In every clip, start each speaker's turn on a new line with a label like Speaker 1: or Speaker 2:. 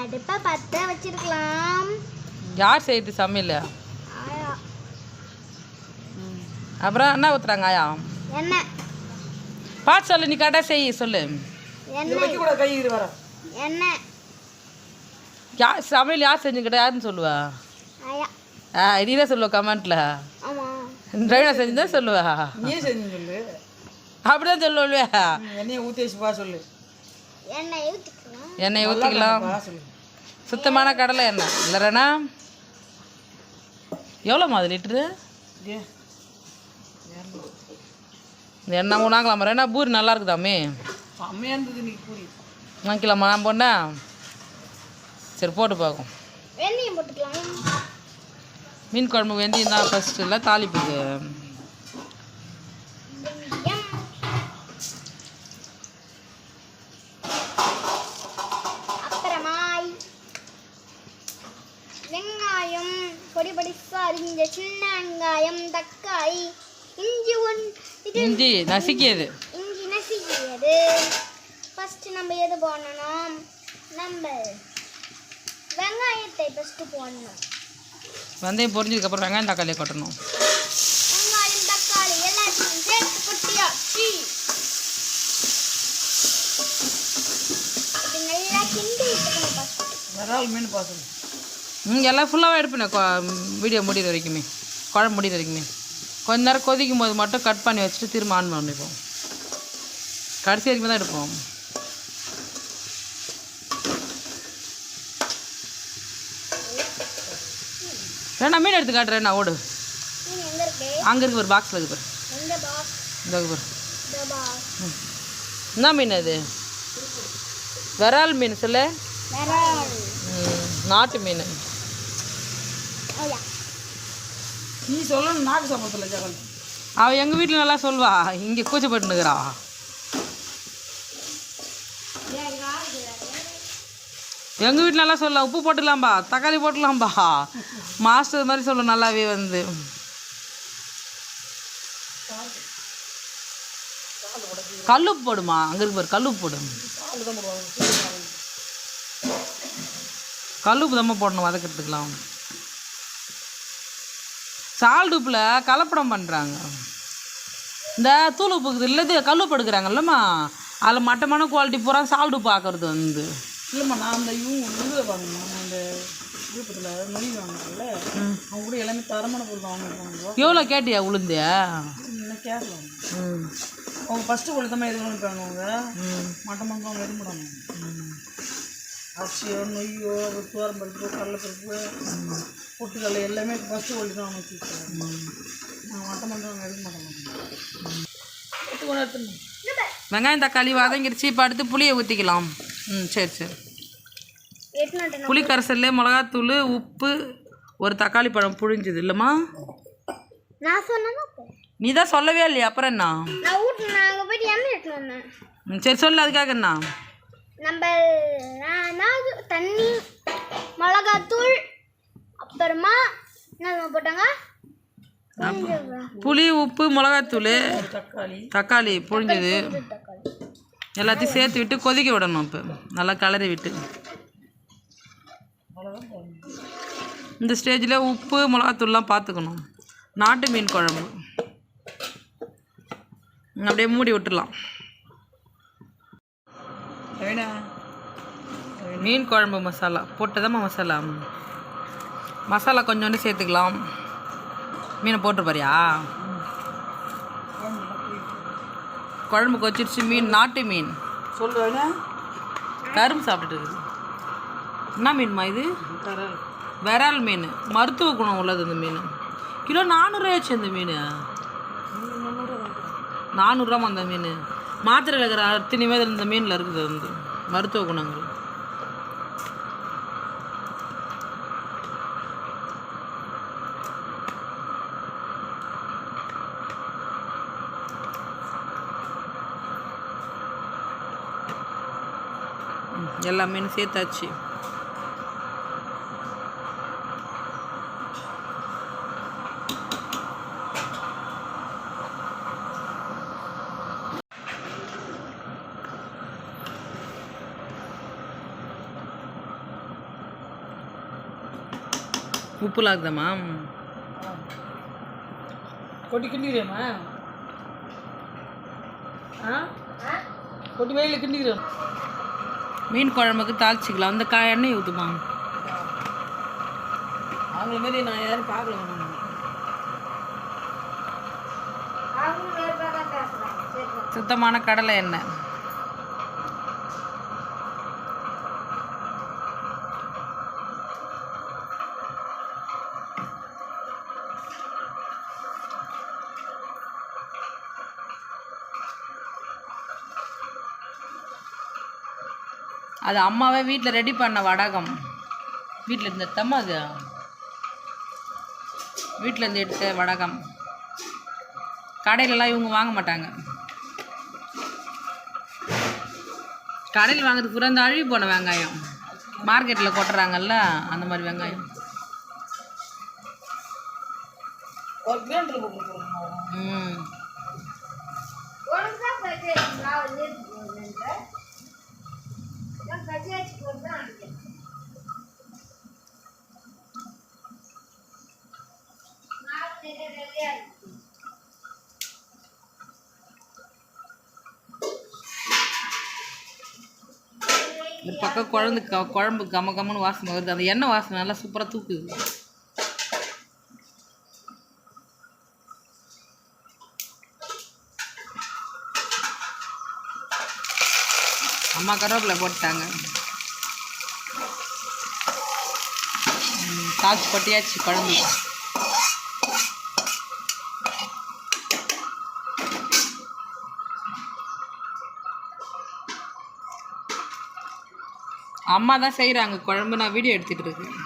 Speaker 1: அடுப்பை பற்ற வச்சிருக்கலாம்.
Speaker 2: யார் செய்யுது சமையல்?
Speaker 1: ஆயா.
Speaker 2: அப்புறம் என்ன ஊற்றுறாங்க ஆயா?
Speaker 1: எண்ணெய்.
Speaker 2: பார்த்து சொல்லு நீ கரெக்டாக செய் சொல்லு.
Speaker 1: எண்ணெய்.
Speaker 3: கூட கை இது வர
Speaker 1: எண்ணெய்.
Speaker 2: யார் சமையல் யார் செஞ்சுக்கிட்ட யாருன்னு சொல்லுவா?
Speaker 1: ஆயா.
Speaker 2: ஆ நீ தான் சொல்லுவ கமெண்ட்டில்
Speaker 1: ஆமாம்
Speaker 2: டிரைவர் செஞ்சு தான் சொல்லுவா.
Speaker 3: நீயே செஞ்சு சொல்லு.
Speaker 2: அப்படிதான் சொல்லுவே.
Speaker 3: எண்ணெயை ஊற்றி வச்சு பா சொல்லு.
Speaker 1: எண்ணெய் ஊற்றிக்கலாம்
Speaker 2: சுத்தமான கடலை எண்ணெய். இல்லைறனா எவ்வளோம்மா அது இந்த எண்ணெய் மூணாங்களாம் ஏன்னா பூரி நல்லா இருக்குதாமே? வாங்கிக்கலாமா நான் போனா சரி போட்டு பார்க்கும்
Speaker 1: வெந்தயம் போட்டுக்கலாம்.
Speaker 2: மீன் குழம்பு வெந்தயம் தான் ஃபஸ்ட்டு இல்லை தாளிப்புக்கு
Speaker 1: வெந்தயம் அப்புறமாய் வெங்காயம் பொடி பொடிசா அரிஞ்ச சின்ன வெங்காயம் தக்காளி. இஞ்சி ஒன் இது
Speaker 2: இஞ்சி நசுக்கியது.
Speaker 1: இஞ்சி நசுக்கியது. ஃபஸ்ட்டு நம்ம எது போடணும்? நம்ம வெங்காயத்தை ஃபஸ்ட்டு போடணும்.
Speaker 2: வெந்தயம் பொரிஞ்சதுக்கப்புறம் வெங்காயம் தக்காளியை கொட்டணும்.
Speaker 1: வெங்காயம் தக்காளி எல்லாத்தையும் சேர்த்து கொட்டியாச்சு. நல்லா கிண்டி விட்டுக்கணும் ஃபஸ்ட்டு
Speaker 3: விரால் மீன் பா சொல்லு
Speaker 2: ம் எல்லாம் ஃபுல்லாகவே எடுப்பேன் வீடியோ முடிகிற வரைக்குமே. குழம்பு முடிகிற வரைக்குமே. கொஞ்ச நேரம் கொதிக்கும் போது மட்டும் கட் பண்ணி வச்சுட்டு திரும்ப ஆன் பண்ணிப்போம் கடைசி வரைக்கும் தான் எடுப்போம். வேணா மீன் எடுத்து காட்டுறேன் நான் ஓடு. அங்கே இருக்கு ஒரு பாக்ஸில் இருக்கு இந்த பாரு. என்ன மீன் அது? விரால் மீன் சொல்ல. ம், நாட்டு மீன்.
Speaker 3: நீ சொல்லணும் நாக்கு சாப்பிட்றதுல ஜகல்
Speaker 2: அவள் எங்கள் வீட்டில் நல்லா சொல்வா. இங்கே கூச்சப்பட்டுனுக்குறா எங்கள் வீட்டில் நல்லா சொல்ல. உப்பு போட்டுடலாம்பா தக்காளி போட்டுடலாம்பா மாஸ்டர் மாதிரி சொல்ல நல்லாவே வந்து. கல்லுப்பு போடுமா? அங்கே இருக்கு பாரு கல்லுப்பு போடு. கல்லுப்பு தம்ம போடணும் வதக்கிறதுக்கலாம் சால்ட் உப்பில் கலப்படம் பண்ணுறாங்க இந்த தூள் உப்புக்கு இல்லை இது கல்லுப்பு எடுக்கிறாங்கல்லம்மா அதில் மட்டமான குவாலிட்டி பூரா சால்ட் உப்பு ஆக்கிறது வந்து.
Speaker 3: இல்லைம்மா நான் அந்த இவங்க இது வாங்கணும். அந்த விழுப்புரத்தில் நொய் வாங்கினாங்கல்ல அவங்க கூட எல்லாமே தரமான பொருள் வாங்கிருக்காங்க
Speaker 2: எவ்வளோ கேட்டியா உளுந்து?
Speaker 3: இன்னும் கேட்கலாம்
Speaker 2: ம்.
Speaker 3: அவங்க ஃபஸ்ட்டு பொருள் தான் எது வாங்கிப்பாங்க அவங்க.
Speaker 2: ம்.
Speaker 3: மட்டம் அவங்க எதுவும் மாட்டாங்க அரிசியோ நொய்யோ தோரம்பருப்பு கடலைப்பருப்பு பொட்டுக்கடலை எல்லாமே ஃபஸ்ட்டு வச்சுருக்காங்க நான் எதுவும் மாட்டாங்க எடுத்து கொண்டு எடுத்துன்னு
Speaker 2: வெங்காயம் தக்காளி வதங்கிருச்சு இப்போ அடுத்து புளியை ஊற்றிக்கலாம் ம் சரி சரி. புளி கரைசல்ல மிளகாத்தூள் உப்பு ஒரு தக்காளி பழம் புழிஞ்சுது இல்லைம்மா?
Speaker 1: நான்
Speaker 2: நீ தான் சொல்லவே இல்லையா அப்புறம் என்ன?
Speaker 1: நான் வீட்டு நான் போயிட்டு எண்ணெய் வந்தேன்.
Speaker 2: சரி சொல்லு அதுக்காக என்ன?
Speaker 1: நம்ம நான் நான் தண்ணி மிளகாத்தூள் அப்புறமா என்ன போட்டாங்க?
Speaker 2: புளி உப்பு மிளகாத்தூள்
Speaker 3: தக்காளி.
Speaker 2: தக்காளி புழிஞ்சது. எல்லாத்தையும் சேர்த்து விட்டு கொதிக்க விடணும் இப்போ. நல்லா கிளறி விட்டு. இந்த ஸ்டேஜில் உப்பு மிளகாத்தூள்லாம் பார்த்துக்கணும். நாட்டு மீன் குழம்பு. அப்படியே மூடி விட்டுடலாம். மீன் குழம்பு மசாலா. போட்டதாம்மா மசாலா. மசாலா கொஞ்சோண்டு சேர்த்துக்கலாம். மீனை போட்டு பாரியா? குழம்பு கொச்சிருச்சு மீன் நாட்டு மீன்.
Speaker 3: சொல்லு வேணா
Speaker 2: கரும்பு சாப்பிட்டுட்டு இருக்குது. என்ன மீன்மா இது? விரால். மீன். மருத்துவ குணம் உள்ளது இந்த மீன். கிலோ நானூறுரூவாச்சு இந்த மீன். நானூறுரூவா அந்த மீன். மாத்திரையில் இருக்கிற அத்தனை பேர் இந்த மீனில் இருக்குது வந்து. மருத்துவ குணங்கள். ம், எல்லா மீனும் சேர்த்தாச்சு. உப்பு லாக்குதாம்மா
Speaker 3: கொட்டி கிண்டிக்கிறேம்மா ஆ? கொட்டி வெயில கிண்டிக்கிறேன்
Speaker 2: மீன் குழம்புக்கு தாளிச்சிக்கலாம். அந்த காய் எண்ணெய் ஊற்றுமா
Speaker 3: அவங்கள மாரி நான் யாரும் பார்க்கல
Speaker 2: சுத்தமான கடலை எண்ணெய். அது அம்மாவே வீட்டில் ரெடி பண்ண வடகம். வீட்டில் இருந்த தம்மா அது? வீட்டில் இருந்து எடுத்த வடகம். கடையிலலாம் இவங்க வாங்க மாட்டாங்க. கடையில் வாங்குறது பூரா இந்த அழுகி போன வெங்காயம். மார்க்கெட்டில் கொட்டுறாங்கல்ல அந்த மாதிரி வெங்காயம். ம்.
Speaker 1: போட்டு தான் மாவு நிறைய
Speaker 2: இந்த பக்கம் குழம்பு க குழம்பு கம கமன்னு வாசனை வருது. அந்த எண்ணெய் வாசனை நல்லா சூப்பராக தூக்குது. அம்மா கருவேப்பிலை போட்டாங்க ம், கொட்டியாச்சு குழம்பு. அம்மா தான் செய்கிறாங்க குழம்பு. நான் வீடியோ எடுத்துகிட்டு இருக்கேன்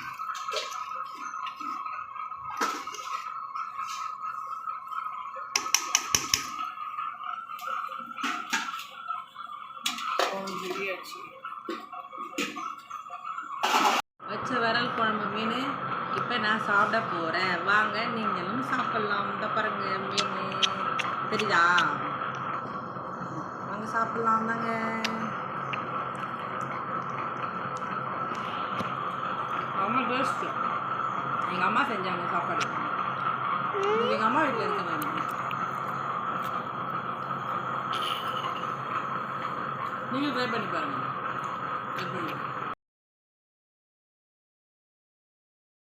Speaker 2: வச்ச விரல் குழம்பு மீன் இப்போ நான் சாப்பிட போகிறேன் வாங்க நீங்களும் சாப்பிட்லாம். இந்த பாருங்க மீன். தெரியுதா? வாங்க சாப்பிட்லாம் தாங்க. அம்மா டேஸ்ட்டு எங்கள் அம்மா செஞ்சாங்க சாப்பாடு. எங்கள் அம்மா வீட்டில் இருக்க நான் நீங்கள் ட்ரை பண்ணி பாருங்க. எப்படி